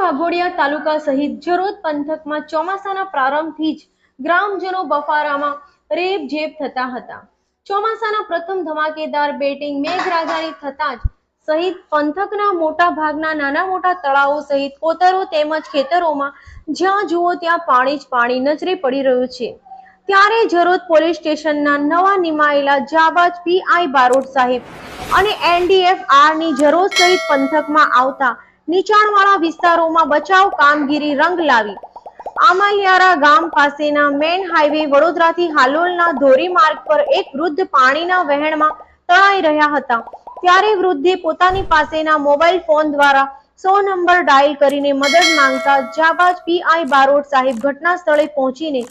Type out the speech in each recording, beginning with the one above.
વાઘોડિયા તાલુકા સહિત જરોદ પંથકમાં ચોમાસાના પ્રારંભથી જ ગ્રામજનો બફારામાં રેબ જેબ થતા હતા. ચોમાસાના પ્રથમ ધમાકેદાર બેટિંગ મેઘરાજાની થતા જ સહિત પંથકના મોટા ભાગના નાના મોટા તળાવો સહિત કોતરો તેમજ ખેતરોમાં જ્યાં જુઓ ત્યાં પાણી જ પાણી નજરે પડી રહ્યું છે. ત્યારે જરોદ પોલીસ સ્ટેશનના નવા નિમાયેલા જાબાજ પીઆઈ બારોટ સાહેબ અને એનડીએફની જરોદ સહિત પંથકમાં આવતા નીચાણવાળા વિસ્તારોમાં બચાવ કામગીરી રંગ લાવી. આમાયારા ગામ પાસેના મેન હાઈવે વડોદરાથી હાલોલના ધોરી માર્ગ પર એક વૃદ્ધ પાણીના વહેણમાં તણાઈ રહ્યા હતા. ત્યારે વૃદ્ધે પોતાની પાસેના મોબાઈલ ફોન દ્વારા સો નંબર ડાયલ કરીને મદદ માંગતા જાબાજ પીઆઈ બારોટ સાહેબ ઘટના સ્થળે પહોંચીને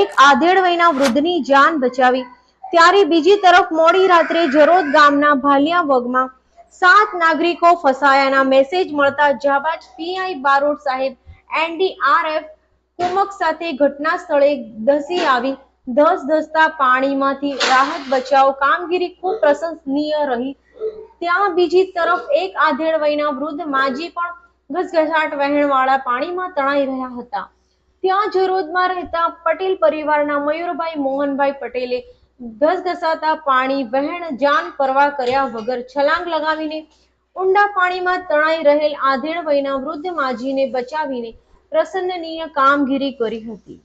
એક આધેડ વયના વૃદ્ધની જાન બચાવી. ત્યારે બીજી તરફ મોડી રાત્રે જરોદ ગામના ભાલિયા વગમાં સાત નાગરિકો ફસાયાના મેસેજ મળતા જાબાજ પીઆઈ બારોટ સાહેબ, એનડીઆરએફ, કુમક સાથે ઘટના સ્થળે ધસી આવી. ધસ ધસતા પાણીમાંથી રાહત બચાવ કામગીરી ખૂબ પ્રશંસનીય રહી. ત્યાં બીજી તરફ એક આધેડ વયના વૃદ્ધ માજી પણ ઘસઘસાટ વહેણવાળા પાણીમાં તણાઈ રહ્યા હતા. ત્યાં જરોદમાં રહેતા પટેલ પરિવારના મયુરભાઈ, મોહનભાઈ પટેલે ઘસઘસાતા પાણી વહેણ જાન પરવા કર્યા વગર છલાંગ લગાવીને ઊંડા પાણીમાં તણાઈ રહેલ આધેડ વયના વૃદ્ધ માજીને બચાવીને પ્રસન્નનીય કામગીરી કરી હતી.